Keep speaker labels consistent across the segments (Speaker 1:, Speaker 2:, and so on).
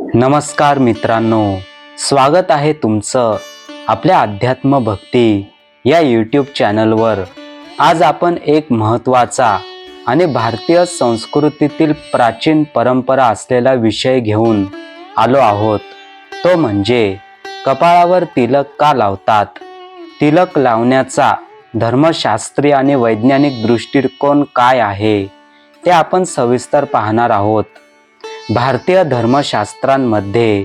Speaker 1: नमस्कार मित्रांनो स्वागत आहे तुमचं आपल्या अध्यात्म भक्ती या यूट्यूब चॅनलवर. आज आपण एक महत्त्वाचा आणि भारतीय संस्कृतीतील प्राचीन परंपरा असलेला विषय घेऊन आलो आहोत. तो म्हणजे कपाळावर तिलक का लावतात? तिलक लावण्याचा धर्मशास्त्रीय आणि वैज्ञानिक दृष्टिकोन काय आहे? ते आपण सविस्तर पाहणार आहोत. भारतीय धर्मशास्त्रांमध्ये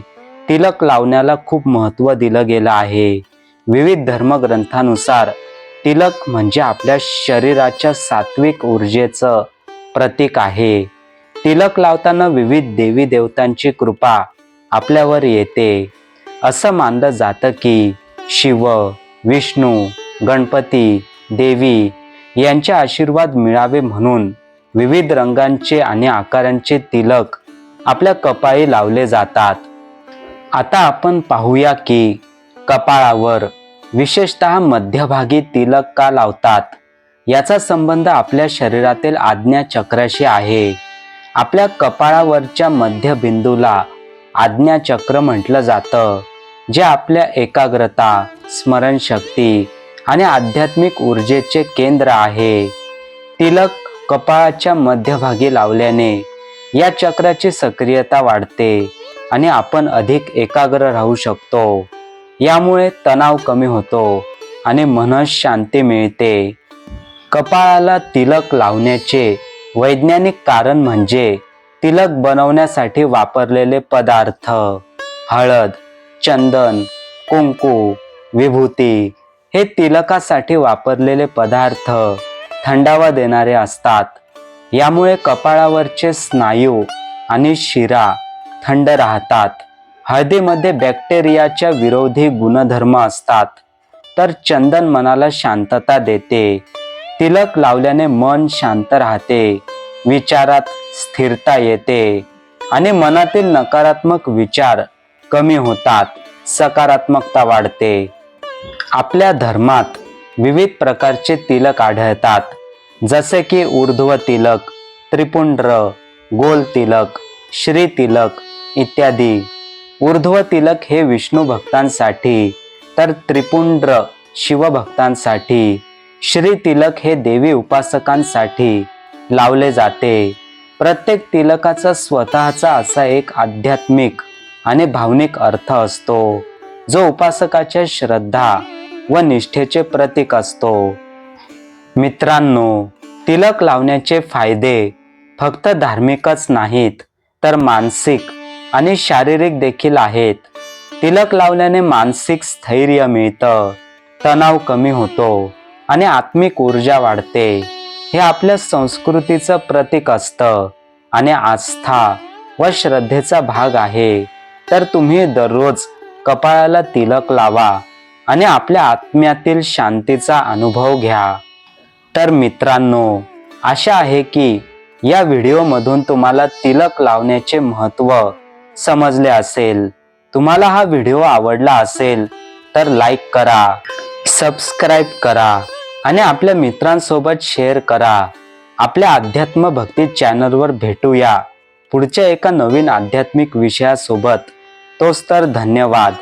Speaker 1: तिलक लावण्याला खूप महत्त्व दिलं गेलं आहे. विविध धर्मग्रंथानुसार तिलक म्हणजे आपल्या शरीराच्या सात्विक ऊर्जेचं प्रतीक आहे. तिलक लावताना विविध देवी देवतांची कृपा आपल्यावर येते. असं मानलं जातं की शिव विष्णू गणपती देवी यांचे आशीर्वाद मिळावे म्हणून विविध रंगांचे आणि आकारांचे तिलक आपल्या कपाळी लावले जातात. आता आपण पाहूया की कपाळावर विशेषतः मध्यभागी तिलक का लावतात? याचा संबंध आपल्या शरीरातील आज्ञा चक्राशी आहे. आपल्या कपाळावरच्या मध्यबिंदूला आज्ञाचक्र म्हटलं जातं जे आपल्या एकाग्रता स्मरणशक्ती आणि आध्यात्मिक ऊर्जेचे केंद्र आहे. तिलक कपाळाच्या मध्यभागी लावल्याने या चक्राची सक्रियता वाढते आणि आपण अधिक एकाग्र राहू शकतो. यामुळे तणाव कमी होतो आणि मनस शांती मिळते. कपाळाला तिलक लावण्याचे वैज्ञानिक कारण म्हणजे तिलक बनवण्यासाठी वापरलेले पदार्थ हळद चंदन कुंकू विभूती हे तिलकासाठी वापरलेले पदार्थ थंडावा देणारे असतात. यामुळे कपाळावरचे स्नायू आणि शिरा थंड राहतात. हळदीमध्ये बॅक्टेरियाच्या विरोधी गुणधर्म असतात. तर चंदन मनाला शांतता देते. तिलक लावल्याने मन शांत राहते. विचारात स्थिरता येते. आणि मनातील नकारात्मक विचार कमी होतात. सकारात्मकता वाढते. आपल्या धर्मात विविध प्रकारचे तिलक आढळतात. जसे की ऊर्ध्व तिलक त्रिपुंड्र गोल तिलक श्री तिलक इत्यादी. ऊर्ध्व तिलक हे विष्णू भक्तांसाठी तर त्रिपुंड्र शिवभक्तांसाठी. श्री तिलक हे देवी उपासकांसाठी लावले जाते. प्रत्येक तिलकाचा स्वतःचा असा एक आध्यात्मिक आणि भावनिक अर्थ असतो जो उपासकाच्या श्रद्धा व निष्ठेचे प्रतीक असतो. मित्रांनो तिलक लावण्याचे फायदे फक्त धार्मिकच नाहीत तर मानसिक आणि शारीरिक देखील आहेत. तिलक लावल्याने मानसिक स्थैर्य मिळतं तणाव कमी होतो आणि आत्मिक ऊर्जा वाढते. हे आपल्या संस्कृतीचं प्रतीक असतं आणि आस्था व श्रद्धेचा भाग आहे. तर तुम्ही दररोज कपाळाला तिलक लावा आणि आपल्या आत्म्यातील शांतीचा अनुभव घ्या. तर मित्रांनो आशा आहे की या व्हिडिओमधून तुम्हाला तिलक लावण्याचे महत्त्व समजले असेल. तुम्हाला हा व्हिडिओ आवडला असेल तर लाईक करा सबस्क्राईब करा आणि आपल्या मित्रांसोबत शेअर करा. आपल्या अध्यात्म भक्ती चॅनलवर भेटूया. पुढच्या एका नवीन आध्यात्मिक विषयासोबत. तोच तर धन्यवाद.